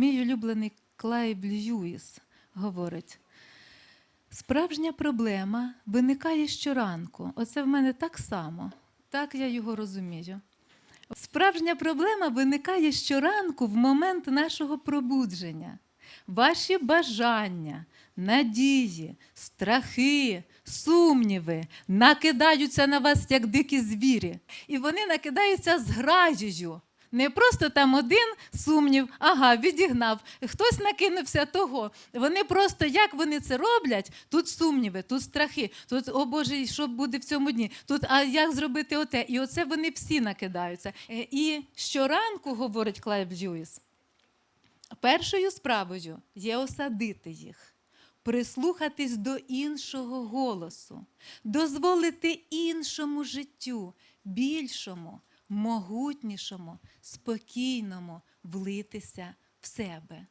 Мій улюблений Клайб Льюіс говорить: справжня проблема виникає щоранку. Оце в мене так само. Так я його розумію. Справжня проблема виникає щоранку в момент нашого пробудження. Ваші бажання, надії, страхи, сумніви накидаються на вас як дикі звірі. І вони накидаються з граєю. Не просто там один сумнів, ага, відігнав, хтось накинувся того. Вони просто як вони це роблять? Тут сумніви, тут страхи, тут, о Боже, що буде в цьому дні? Тут, а як зробити оте? І оце вони всі накидаються. Е, І щоранку, говорить Клайв Льюіс, першою справою є осадити їх, прислухатись до іншого голосу, дозволити іншому життю, більшому, могутнішому, спокійному влитися в себе.